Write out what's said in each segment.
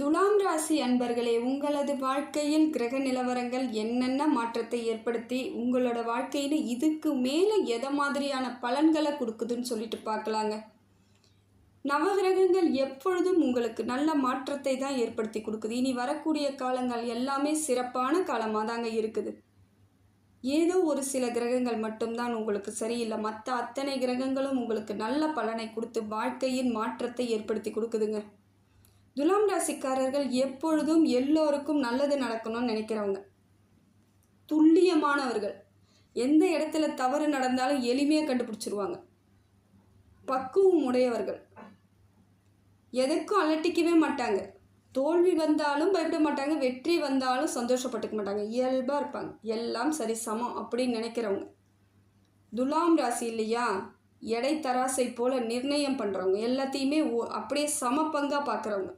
துலாம் ராசி அன்பர்களே உங்களது வாழ்க்கையில் கிரக நிலவரங்கள் என்னென்ன மாற்றத்தை ஏற்படுத்தி உங்களோட வாழ்க்கையில் இதுக்கு மேலே எதை மாதிரியான பலன்களை கொடுக்குதுன்னு சொல்லிட்டு பார்க்கலாங்க. நவகிரகங்கள் எப்பொழுதும் உங்களுக்கு நல்ல மாற்றத்தை தான் ஏற்படுத்தி கொடுக்குது. இனி வரக்கூடிய காலங்கள் எல்லாமே சிறப்பான காலமாக தாங்க இருக்குது. ஏதோ ஒரு சில கிரகங்கள் மட்டும்தான் உங்களுக்கு சரியில்லை. மற்ற அத்தனை கிரகங்களும் உங்களுக்கு நல்ல பலனை கொடுத்து வாழ்க்கையின் மாற்றத்தை ஏற்படுத்தி கொடுக்குதுங்க. துலாம் ராசிக்காரர்கள் எப்பொழுதும் எல்லோருக்கும் நல்லது நடக்கணும்னு நினைக்கிறவங்க. துல்லியமானவர்கள். எந்த இடத்துல தவறு நடந்தாலும் எளிமையாக கண்டுபிடிச்சிருவாங்க. பக்குவம் உடையவர்கள். எதுக்கும் அலட்டிக்கவே மாட்டாங்க. தோல்வி வந்தாலும் பயப்பட மாட்டாங்க வெற்றி வந்தாலும் சந்தோஷப்பட்டுக்க மாட்டாங்க. இயல்பாக இருப்பாங்க. எல்லாம் சரி சமம் அப்படின்னு நினைக்கிறவங்க. துலாம் ராசி இல்லையா? எடை தராசை போல் நிர்ணயம் பண்ணுறவங்க எல்லாத்தையுமே ஒ- அப்படியே சம பங்காக பார்க்குறவங்க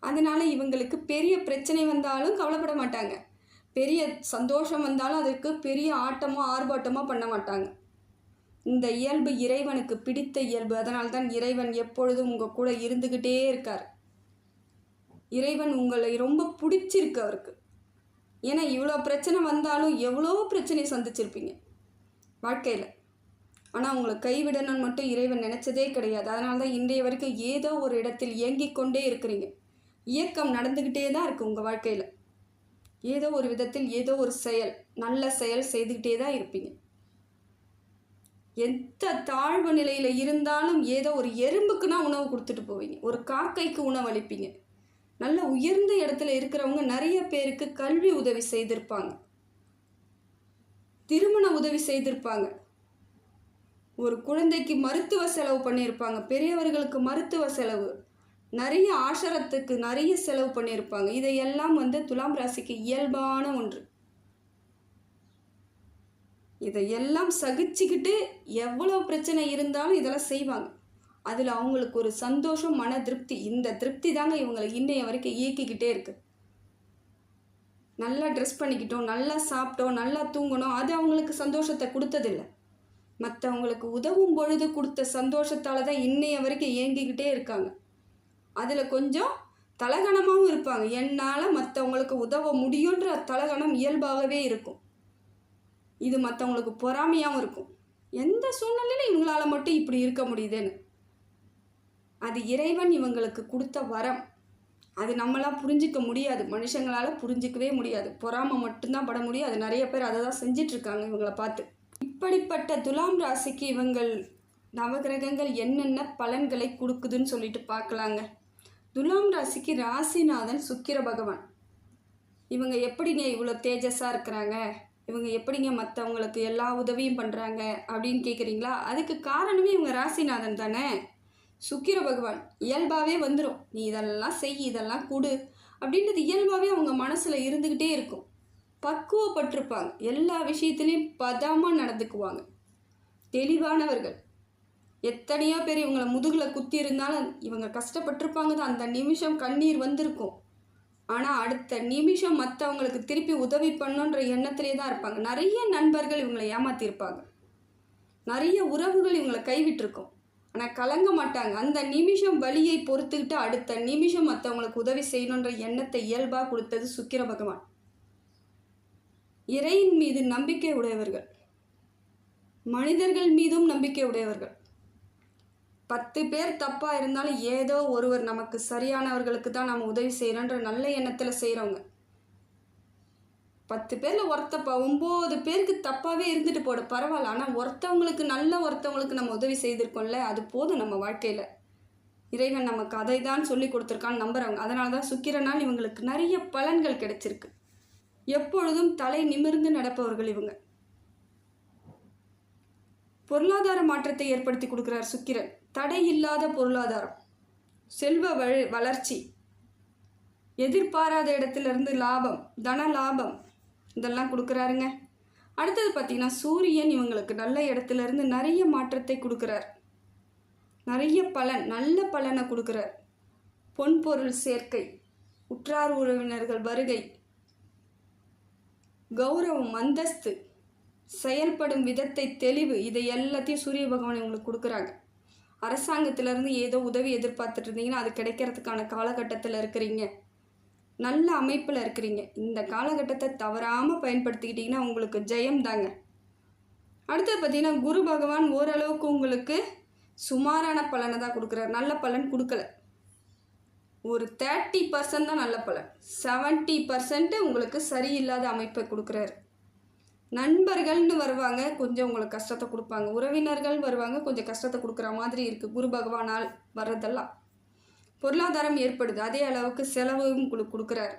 அதனால் இவங்களுக்கு பெரிய பிரச்சனை வந்தாலும் கவலைப்பட மாட்டாங்க. பெரிய சந்தோஷம் வந்தாலும் அதற்கு பெரிய ஆட்டமோ ஆர்ப்பாட்டமோ பண்ண மாட்டாங்க. இந்த இயல்பு இறைவனுக்கு பிடித்த இயல்பு. அதனால்தான் இறைவன் எப்பொழுதும் உங்கள் கூட இருந்துக்கிட்டே இருக்கார். இறைவன் உங்களை ரொம்ப பிடிச்சிருக்கு அவருக்கு. ஏன்னா இவ்வளோ பிரச்சனை வந்தாலும் எவ்வளோ பிரச்சனை சந்திச்சிருப்பீங்க. வாழ்க்கையில். ஆனால் அவங்களை கைவிடணும்னு மட்டும் இறைவன் நினச்சதே கிடையாது. அதனால தான் இன்றைய வரைக்கும் ஏதோ ஒரு இடத்தில் இயங்கிக் கொண்டே இருக்கிறீங்க. இயக்கம் நடந்துக்கிட்டே தான் இருக்குது உங்கள் வாழ்க்கையில். ஏதோ ஒரு விதத்தில் ஏதோ ஒரு செயல் நல்ல செயல் செய்துக்கிட்டே தான் இருப்பீங்க. எந்த தாழ்வு நிலையில் இருந்தாலும் ஏதோ ஒரு எறும்புக்குனா உணவு கொடுத்துட்டு போவீங்க. ஒரு காக்கைக்கு உணவு அளிப்பீங்க. நல்ல உயர்ந்த இடத்துல இருக்கிறவங்க நிறைய பேருக்கு கல்வி உதவி செய்திருப்பாங்க. திருமண உதவி செய்திருப்பாங்க. ஒரு குழந்தைக்கு மருத்துவ செலவு பண்ணியிருப்பாங்க. பெரியவர்களுக்கு மருத்துவ செலவு. நிறைய ஆசரத்துக்கு நிறைய செலவு பண்ணியிருப்பாங்க. இதையெல்லாம் வந்து துலாம் ராசிக்கு இயல்பான ஒன்று. இதையெல்லாம் சகிச்சுக்கிட்டு எவ்வளோ பிரச்சனை இருந்தாலும் இதெல்லாம் செய்வாங்க. அதில் அவங்களுக்கு ஒரு சந்தோஷம் மன திருப்தி. இந்த திருப்தி தாங்க இவங்களை இன்னைய வரைக்கும் இயக்கிக்கிட்டே இருக்குது நல்லா ட்ரெஸ் பண்ணிக்கிட்டோம் நல்லா சாப்பிட்டோம் நல்லா தூங்கணும் அது அவங்களுக்கு சந்தோஷத்தை கொடுத்ததில்ல. மற்றவங்களுக்கு உதவும் பொழுது கொடுத்த சந்தோஷத்தால் தான் இன்னைய வரைக்கும் இயங்கிக்கிட்டே இருக்காங்க. அதில் கொஞ்சம் தலகணமாகவும் இருப்பாங்க. என்னால் மற்றவங்களுக்கு உதவ முடியுன்ற தலகணம் இயல்பாகவே இருக்கும். இது மற்றவங்களுக்கு பொறாமையாகவும் இருக்கும். எந்த சூழ்நிலையில இவங்களால் மட்டும் இப்படி இருக்க முடியுதுன்னு. அது இறைவன் இவங்களுக்கு கொடுத்த வரம். அது நம்மளாம் புரிஞ்சிக்க முடியாது. மனுஷங்களால் புரிஞ்சிக்கவே முடியாது. பொறாமை மட்டும்தான் பட முடியும். அது நிறைய பேர் அதை தான் செஞ்சிட்ருக்காங்க இவங்களை இவங்கள பார்த்து. இப்படிப்பட்ட துலாம் ராசிக்கு இவங்கள் நவகிரகங்கள் என்னென்ன பலன்களை கொடுக்குதுன்னு சொல்லிட்டு பார்க்கலாங்க. துலாம் ராசிக்கு ராசிநாதன் சுக்கிர பகவான். இவங்க எப்படிங்க இவ்வளோ தேஜஸாக இருக்கிறாங்க? இவங்க எப்படிங்க மற்றவங்களுக்கு எல்லா உதவியும் பண்ணுறாங்க அப்படின்னு கேட்குறீங்களா அதுக்கு காரணமே இவங்க ராசிநாதன் தானே? சுக்கிர பகவான் இயல்பாகவே வந்துடும் நீ இதெல்லாம் செய் இதெல்லாம் கொடு அப்படின்றது இயல்பாகவே அவங்க மனசில் இருந்துக்கிட்டே இருக்கும். பக்குவப்பட்டிருப்பாங்க. எல்லா விஷயத்துலேயும் பதமாக நடந்துக்குவாங்க. தெளிவானவர்கள். எத்தனையோ பேர் இவங்களை முதுகில் குத்தி இருந்தாலும் இவங்க கஷ்டப்பட்டிருப்பாங்க தான். அந்த நிமிஷம் கண்ணீர் வந்திருக்கும். ஆனால் அடுத்த நிமிஷம் மற்றவங்களுக்கு திருப்பி உதவி பண்ணுன்ற எண்ணத்திலே தான் இருப்பாங்க. நிறைய நண்பர்கள் இவங்களை ஏமாத்தியிருப்பாங்க. நிறைய உறவுகள் இவங்களை கைவிட்டிருக்கும். ஆனால் கலங்க மாட்டாங்க. அந்த நிமிஷம் வழியை பொறுத்துக்கிட்டு அடுத்த நிமிஷம் மற்றவங்களுக்கு உதவி செய்யணுன்ற எண்ணத்தை இயல்பாக கொடுத்தது சுக்கிர பகவான். இறையின் மீது நம்பிக்கை உடையவர்கள். மனிதர்கள் மீதும் நம்பிக்கை உடையவர்கள். பத்து பேர் தப்பாக இருந்தாலும் ஏதோ ஒருவர் நமக்கு சரியானவர்களுக்கு தான் நம்ம உதவி செய்கிறோன்ற நல்ல எண்ணத்தில் செய்கிறவங்க பத்து பேரில் ஒருத்தப்ப ஒம்பது பேருக்கு தப்பாகவே இருந்துட்டு போட பரவாயில்ல. ஆனால் ஒருத்தவங்களுக்கு நல்ல ஒருத்தவங்களுக்கு நம்ம உதவி செய்திருக்கோம்ல அது போதும் நம்ம வாழ்க்கையில். இறைவன் நமக்கு அதை தான் சொல்லி கொடுத்துருக்கான்னு நம்புகிறவங்க அதனால தான் சுக்கிரனால் இவங்களுக்கு நிறைய பலன்கள் கிடைச்சிருக்கு. எப்பொழுதும் தலை நிமிர்ந்து நடப்பவர்கள் இவங்க. பொருளாதார மாற்றத்தை ஏற்படுத்தி கொடுக்குறார் சுக்கிரன். தடை இல்லாத பொருளாதாரம். செல்வ வழி வளர்ச்சி. எதிர்பாராத இடத்துலேருந்து லாபம் தன லாபம் இதெல்லாம் கொடுக்குறாருங்க. அடுத்தது பார்த்தீங்கன்னா சூரியன் இவங்களுக்கு நல்ல இடத்துல இருந்து நிறைய மாற்றத்தை கொடுக்குறார். நிறைய பலன் நல்ல பலனை கொடுக்குறார். பொன்பொருள் சேர்க்கை உற்றார் உறவினர்கள் வருகை கௌரவம் அந்தஸ்து செயல்படும் விதத்தை தெளிவு இதை எல்லாத்தையும் சூரிய பகவான் உங்களுக்கு கொடுக்குறாங்க. அரசாங்கத்திலேருந்து ஏதோ உதவி எதிர்பார்த்துட்டு இருந்தீங்கன்னா அது கிடைக்கிறதுக்கான காலகட்டத்தில் இருக்கிறீங்க. நல்ல அமைப்பில் இருக்கிறீங்க. இந்த காலகட்டத்தை தவறாமல் பயன்படுத்திக்கிட்டிங்கன்னா உங்களுக்கு ஜெயம் தாங்க. அடுத்தது பார்த்தீங்கன்னா குரு பகவான் ஓரளவுக்கு உங்களுக்கு சுமாரான பலனை தான் கொடுக்குறாரு. நல்ல பலன் கொடுக்கல. ஒரு தேர்ட்டி பர்சன்ட் தான் நல்ல பலன். செவன்ட்டி பர்சன்ட்டு உங்களுக்கு சரியில்லாத அமைப்பை கொடுக்குறாரு. நண்பர்கள்னு வருவாங்க கொஞ்சம் உங்களுக்கு கஷ்டத்தை கொடுப்பாங்க. உறவினர்கள் வருவாங்க கொஞ்சம் கஷ்டத்தை கொடுக்குற மாதிரி இருக்குது குரு பகவானால் வர்றதெல்லாம். பொருளாதாரம் ஏற்படுது. அதே அளவுக்கு செலவும் உங்களுக்கு கொடுக்குறாரு.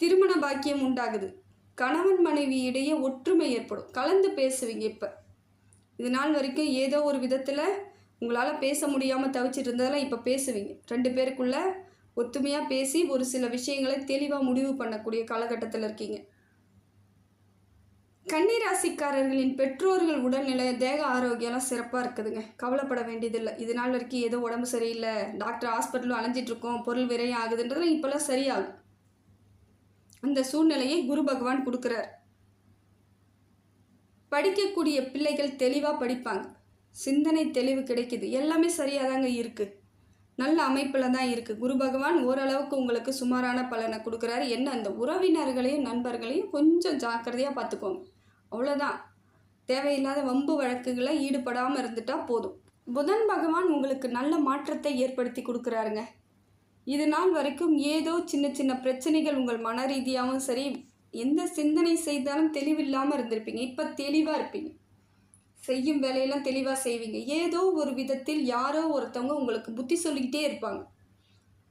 திருமண பாக்கியம் உண்டாகுது. கணவன் மனைவி இடையே ஒற்றுமை ஏற்படும். கலந்து பேசுவீங்க இப்போ. இது நாள் வரைக்கும் ஏதோ ஒரு விதத்தில் உங்களால் பேச முடியாமல் தவிச்சிட்டு இருந்ததெல்லாம் இப்போ பேசுவீங்க. ரெண்டு பேருக்குள்ள ஒத்துமையாக பேசி ஒரு சில விஷயங்களை தெளிவாக முடிவு பண்ணக்கூடிய காலகட்டத்தில் இருக்கீங்க. கன்னிராசிக்காரர்களின் பெற்றோர்கள் உடல்நிலை தேக ஆரோக்கியம்லாம் சிறப்பாக இருக்குதுங்க. கவலைப்பட வேண்டியதில்லை. இது நாள் வரைக்கும் ஏதோ உடம்பு சரியில்லை. டாக்டர் ஹாஸ்பிட்டலும் அலைஞ்சிட்ருக்கோம் பொருள் விரையும் ஆகுதுன்றதுலாம் இப்போல்லாம் சரியாகும் அந்த சூழ்நிலையை குரு பகவான் கொடுக்குறார். படிக்கக்கூடிய பிள்ளைகள் தெளிவாக படிப்பாங்க. சிந்தனை தெளிவு கிடைக்குது. எல்லாமே சரியாக தாங்க இருக்குது நல்ல அமைப்பில் தான் இருக்குது குரு பகவான் ஓரளவுக்கு உங்களுக்கு சுமாரான பலனை கொடுக்குறாரு. என்ன அந்த உறவினர்களையும் நண்பர்களையும் கொஞ்சம் ஜாக்கிரதையாக பார்த்துக்கோங்க. அவ்வளோதான் தேவையில்லாத வம்பு வழக்குகளை ஈடுபடாமல் இருந்துட்டால் போதும். புதன் பகவான் உங்களுக்கு நல்ல மாற்றத்தை ஏற்படுத்தி கொடுக்குறாருங்க. இது நாள் வரைக்கும் ஏதோ சின்ன சின்ன பிரச்சனைகள் உங்கள் மன ரீதியாகவும் சரி எந்த சிந்தனை செய்தாலும் தெளிவில்லாமல் இருந்திருப்பீங்க. இப்போ தெளிவாக இருப்பீங்க. செய்யும் வேலையெல்லாம் தெளிவாக செய்வீங்க. ஏதோ ஒரு விதத்தில் யாரோ ஒருத்தவங்க உங்களுக்கு புத்தி சொல்லிக்கிட்டே இருப்பாங்க.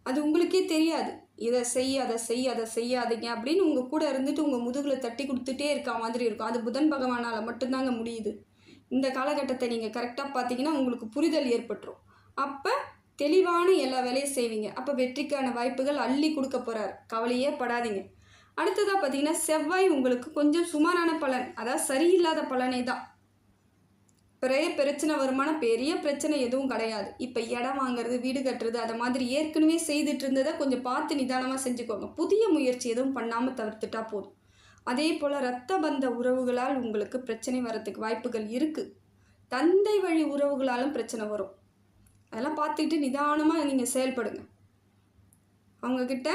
அது உங்களுக்கே தெரியாது. இதை செய் அதை செய் அதை செய்யாதீங்க அப்படின்னு உங்கள் கூட இருந்துட்டு உங்கள் முதுகில் தட்டி கொடுத்துட்டே இருக்க மாதிரி இருக்கும். அது புதன் பகவானால் மட்டும்தாங்க முடியுது. இந்த காலகட்டத்தை நீங்கள் கரெக்டாக பார்த்தீங்கன்னா உங்களுக்கு புரிதல் ஏற்பட்டுரும். அப்போ தெளிவான எல்லா வேலையும் செய்வீங்க. அப்போ வெற்றிக்கான வாய்ப்புகள் அள்ளி கொடுக்க போகிறார் கவலையே படாதீங்க. அடுத்ததாக பார்த்தீங்கன்னா செவ்வாய் உங்களுக்கு கொஞ்சம் சுமாரான பலன். அதாவது சரியில்லாத பலனே தான். பெரிய பிரச்சனை வருமான பெரிய பிரச்சனை எதுவும் கிடையாது. இப்போ இடம் வாங்குறது வீடு கட்டுறது அதை மாதிரி ஏற்கனவே செய்துட்டு இருந்ததை கொஞ்சம் பார்த்து நிதானமாக செஞ்சுக்கோங்க. புதிய முயற்சி எதுவும் பண்ணாமல் தவிர்த்துட்டா போதும். அதே போல் இரத்த பந்த உறவுகளால் உங்களுக்கு பிரச்சனை வரத்துக்கு வாய்ப்புகள் இருக்குது தந்தை வழி உறவுகளாலும் பிரச்சனை வரும். அதெல்லாம் பார்த்துக்கிட்டு நிதானமாக நீங்கள் செயல்படுங்க. அவங்கக்கிட்ட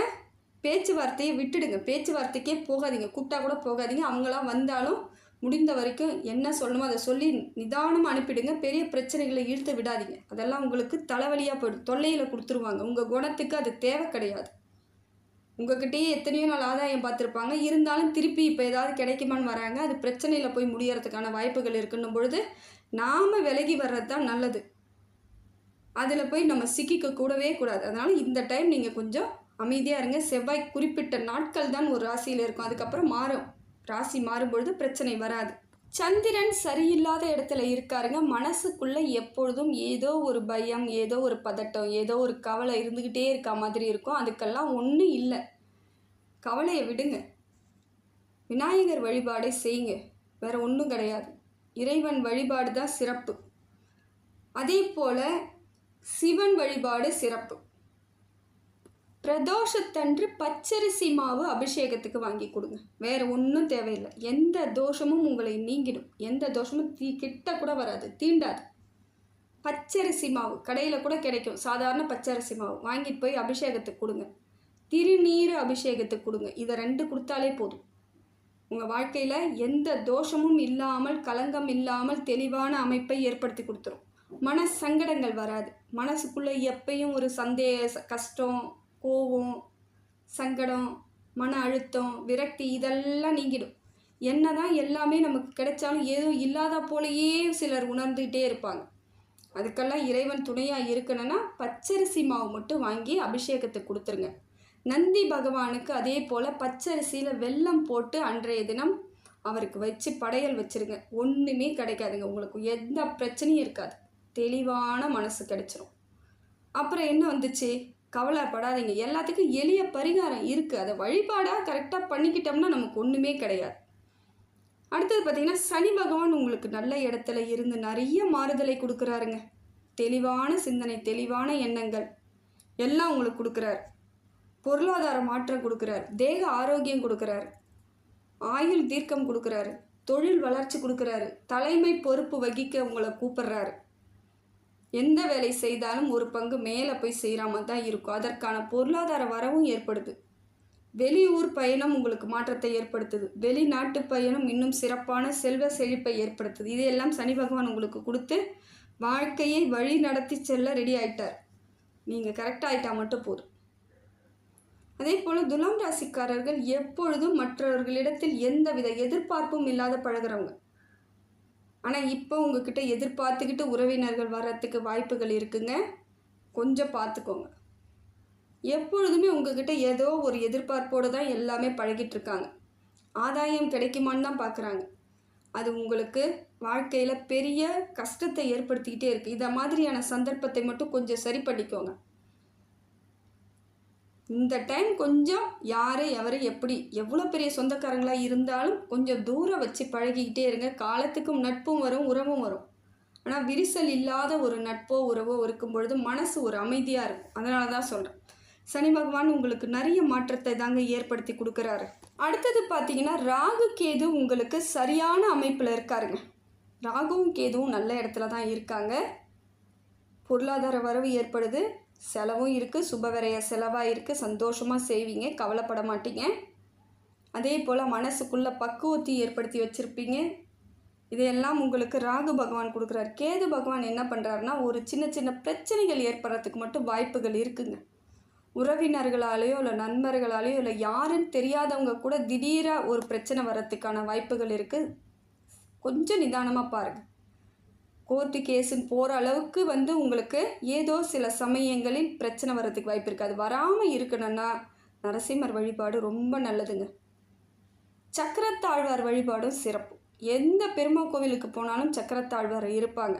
பேச்சுவார்த்தையை விட்டுடுங்க. பேச்சுவார்த்தைக்கே போகாதீங்க. கூப்பிட்டா கூட போகாதீங்க. அவங்களாம் வந்தாலும் முடிந்த வரைக்கும் என்ன சொல்லணுமோ அதை சொல்லி நிதானமாக அனுப்பிடுங்க. பெரிய பிரச்சனைகளை இழுத்து விடாதீங்க. அதெல்லாம் உங்களுக்கு தலைவலியாக போயிடும். தொல்லையில் கொடுத்துருவாங்க. உங்கள் குணத்துக்கு அது தேவை கிடையாது. உங்ககிட்டயே எத்தனையோ நாள் ஆதாயம் பார்த்துருப்பாங்க. இருந்தாலும் திருப்பி இப்போ ஏதாவது கிடைக்குமான்னு வராங்க. அது பிரச்சனையில் போய் முடியறதுக்கான வாய்ப்புகள் இருக்குன்னும் பொழுது நாம் விலகி வர்றது தான் நல்லது. அதில் போய் நம்ம சிக்கிக்க கூடவே கூடாது. அதனால் இந்த டைம் நீங்கள் கொஞ்சம் அமைதியாக இருங்க. செவ்வாய் குறிப்பிட்ட நாட்கள் தான் ஒரு ராசியில் இருக்கும். அதுக்கப்புறம் மாறும். ராசி மாறும்பொழுது பிரச்சனை வராது. சந்திரன் சரியில்லாத இடத்துல இருக்காருங்க. மனசுக்குள்ள எப்பொழுதும் ஏதோ ஒரு பயம் ஏதோ ஒரு பதட்டம் ஏதோ ஒரு கவலை இருந்துக்கிட்டே இருக்க மாதிரி இருக்கும். அதுக்கெல்லாம் ஒன்றும் இல்லை. கவலையை விடுங்க. விநாயகர் வழிபாடை செய்யுங்க. வேற ஒன்றும் கிடையாது. இறைவன் வழிபாடு தான் சிறப்பு. அதே போல் சிவன் வழிபாடு சிறப்பு. பிரதோஷத்தன்று பச்சரிசி மாவு அபிஷேகத்துக்கு வாங்கி கொடுங்க. வேறு ஒன்றும் தேவையில்லை. எந்த தோஷமும் உங்களை நீங்கிடும். எந்த தோஷமும் தீ கிட்ட கூட வராது. தீண்டாது. பச்சரிசி மாவு கடையில் கூட கிடைக்கும். சாதாரண பச்சரிசி மாவு. வாங்கிட்டு போய் அபிஷேகத்துக்கு கொடுங்க. திருநீர் அபிஷேகத்துக்கு கொடுங்க. இதை ரெண்டு கொடுத்தாலே போதும். உங்கள் வாழ்க்கையில் எந்த தோஷமும் இல்லாமல் கலங்கம் இல்லாமல் தெளிவான அமைப்பை ஏற்படுத்தி கொடுத்துரும். மன சங்கடங்கள் வராது. மனசுக்குள்ளே எப்பயும் ஒரு சந்தேக கஷ்டம் கோபம் சங்கடம் மன அழுத்தம் விரக்தி இதெல்லாம் நீங்கிடும். என்ன தான் எல்லாமே நமக்கு கிடைச்சாலும் ஏதோ இல்லாத போலேயே சிலர் உணர்ந்துக்கிட்டே இருப்பாங்க. அதுக்கெல்லாம் இறைவன் துணையாக இருக்கணும்னா பச்சரிசி மாவு மட்டும் வாங்கி அபிஷேகத்தை கொடுத்துருங்க. நந்தி பகவானுக்கு அதே போல் பச்சரிசியில் வெல்லம் போட்டு அன்றைய தினம் அவருக்கு வச்சு படையல் வச்சுருங்க. ஒன்றுமே கிடைக்காதுங்க. உங்களுக்கு எந்த பிரச்சனையும் இருக்காது. தெளிவான மனசு கிடைச்சிரும். அப்புறம் என்ன வந்துச்சு? கவலைப்படாதீங்க. எல்லாத்துக்கும் எளிய பரிகாரம் இருக்குது அதை வழிபாடாக கரெக்டாக பண்ணிக்கிட்டோம்னா நமக்கு ஒன்றுமே கிடையாது. அடுத்தது பார்த்திங்கன்னா சனி பகவான் உங்களுக்கு நல்ல இடத்துல இருந்து நிறைய மாறுதலை கொடுக்குறாருங்க. தெளிவான சிந்தனை தெளிவான எண்ணங்கள் எல்லாம் உங்களுக்கு கொடுக்குறாரு. பொருளாதார மாற்றம் கொடுக்குறாரு. தேக ஆரோக்கியம் கொடுக்குறாரு. ஆயுள் தீர்க்கம் கொடுக்குறாரு. தொழில் வளர்ச்சி கொடுக்குறாரு. தலைமை பொறுப்பு வகிக்க உங்களை கூப்பிடுறாரு. எந்த வேலை செய்தாலும் ஒரு பங்கு மேலே போய் செய்கிற மாதிரி தான் இருக்கும். அதற்கான பொருளாதார வரவும் ஏற்படுது. வெளியூர் பயணம் உங்களுக்கு மாற்றத்தை ஏற்படுத்துது. வெளிநாட்டு பயணம் இன்னும் சிறப்பான செல்வ செழிப்பை ஏற்படுத்துது. இதையெல்லாம் சனி பகவான் உங்களுக்கு கொடுத்து வாழ்க்கையை வழி நடத்தி செல்ல ரெடி ஆயிட்டார். நீங்கள் கரெக்டாக மட்டும் போதும். அதே போல் துலாம் ராசிக்காரர்கள் எப்பொழுதும் மற்றவர்களிடத்தில் எந்தவித எதிர்பார்ப்பும் இல்லாத பழகுறவங்க. ஆனால் இப்போ உங்ககிட்ட எதிர்பார்த்துக்கிட்டு உறவினர்கள் வர்றதுக்கு வாய்ப்புகள் இருக்குங்க. கொஞ்சம் பார்த்துக்கோங்க எப்பொழுதுமே உங்ககிட்ட ஏதோ ஒரு எதிர்பார்ப்போடு தான் எல்லாமே பழகிட்டு இருக்காங்க. ஆதாயம் கிடைக்குமான்னு தான் பார்க்குறாங்க அது உங்களுக்கு வாழ்க்கையில் பெரிய கஷ்டத்தை ஏற்படுத்திக்கிட்டே இருக்குது இதை மாதிரியான சந்தர்ப்பத்தை மட்டும் கொஞ்சம் சரி பண்ணிக்கோங்க. இந்த டைம் கொஞ்சம் யார் எவர் எப்படி எவ்வளோ பெரிய சொந்தக்காரங்களாக இருந்தாலும் கொஞ்சம் தூரம் வச்சு பழகிக்கிட்டே இருங்க. காலத்துக்கும் நட்பும் வரும் உறவும் வரும். ஆனால் விரிசல் இல்லாத ஒரு நட்போ உறவோ இருக்கும் பொழுது மனசு ஒரு அமைதியாக இருக்கும். அதனால தான் சொல்கிறேன் சனி பகவான் உங்களுக்கு நிறைய மாற்றத்தை தாங்க ஏற்படுத்தி கொடுக்குறாரு. அடுத்தது பார்த்தீங்கன்னா ராகு கேது உங்களுக்கு சரியான அமைப்பில் இருக்காருங்க. ராகுவும் கேதுவும் நல்ல இடத்துல தான் இருக்காங்க. பொருளாதார வரவு ஏற்படுது. செலவும் இருக்குது சுபவிரய செலவாக இருக்குது சந்தோஷமாக செய்வீங்க கவலைப்பட மாட்டீங்க. அதே போல் மனசுக்குள்ளே பக்குவத்தை ஏற்படுத்தி வச்சுருப்பீங்க. இதையெல்லாம் உங்களுக்கு ராகு பகவான் கொடுக்குறாரு. கேது பகவான் என்ன பண்ணுறாருன்னா ஒரு சின்ன சின்ன பிரச்சனைகள் ஏற்படுறதுக்கு மட்டும் வாய்ப்புகள் இருக்குங்க. உறவினர்களாலேயோ இல்லை நண்பர்களாலேயோ இல்லை யாருன்னு தெரியாதவங்க கூட திடீராக ஒரு பிரச்சனை வர்றதுக்கான வாய்ப்புகள் இருக்குது கொஞ்சம் நிதானமாக பாருங்கள் கோர்ட்டு கேஸுன்னு போகிற அளவுக்கு வந்து உங்களுக்கு ஏதோ சில சமயங்களில் பிரச்சனை வர்றதுக்கு வாய்ப்பு இருக்குது அது வராமல் இருக்கணும்னா நரசிம்மர் வழிபாடு ரொம்ப நல்லதுங்க. சக்கரத்தாழ்வார் வழிபாடும் சிறப்பு. எந்த பெருமா கோவிலுக்கு போனாலும் சக்கரத்தாழ்வார் இருப்பாங்க.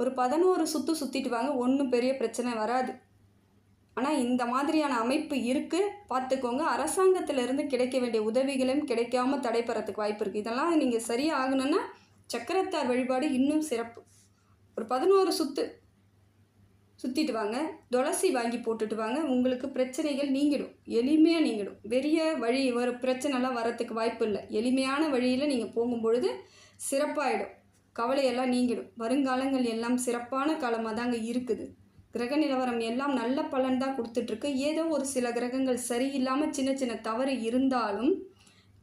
ஒரு பதினோரு சுற்று சுற்றிட்டு வாங்க ஒன்றும் பெரிய பிரச்சனை வராது. ஆனால் இந்த மாதிரியான அமைப்பு இருக்குது பார்த்துக்கோங்க. அரசாங்கத்திலிருந்து கிடைக்க வேண்டிய உதவிகளும் கிடைக்காம தடைபெறத்துக்கு வாய்ப்பு இருக்குது இதெல்லாம் நீங்கள் சரியாகணுன்னா சக்கரத்தார் வழிபாடு இன்னும் சிறப்பு. ஒரு பதினோரு சுற்று சுற்றிட்டு வாங்க. துளசி வாங்கி போட்டுட்டு வாங்க. உங்களுக்கு பிரச்சனைகள் நீங்கிடும். எளிமையாக நீங்கிடும். பெரிய வழி வர பிரச்சனைலாம் வரத்துக்கு வாய்ப்பு இல்லை. எளிமையான வழியில் நீங்கள் போகும்பொழுது சிறப்பாகிடும் கவலையெல்லாம் நீங்கிடும். வருங்காலங்கள் எல்லாம் சிறப்பான காலமாக தாங்க இருக்குது. கிரக நிலவரம் எல்லாம் நல்ல பலன் தான் கொடுத்துட்ருக்கு ஏதோ ஒரு சில கிரகங்கள் சரியில்லாமல் சின்ன சின்ன தவறு இருந்தாலும்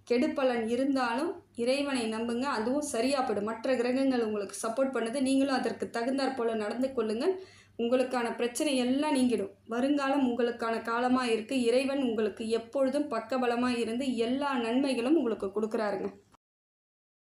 கெடுப்பலன் இருந்தாலும் இறைவனை நம்புங்க. அதுவும் சரியாப்படும் மற்ற கிரகங்கள் உங்களுக்கு சப்போர்ட் பண்ணுது. நீங்களும் அதற்கு தகுந்தாற் போல் நடந்து கொள்ளுங்கள். உங்களுக்கான பிரச்சனை எல்லாம் நீங்கிடும். வருங்காலம் உங்களுக்கான காலமாக இருக்குது இறைவன் உங்களுக்கு எப்பொழுதும் பக்கபலமாக இருந்து எல்லா நன்மைகளும் உங்களுக்கு கொடுக்குறாருங்க.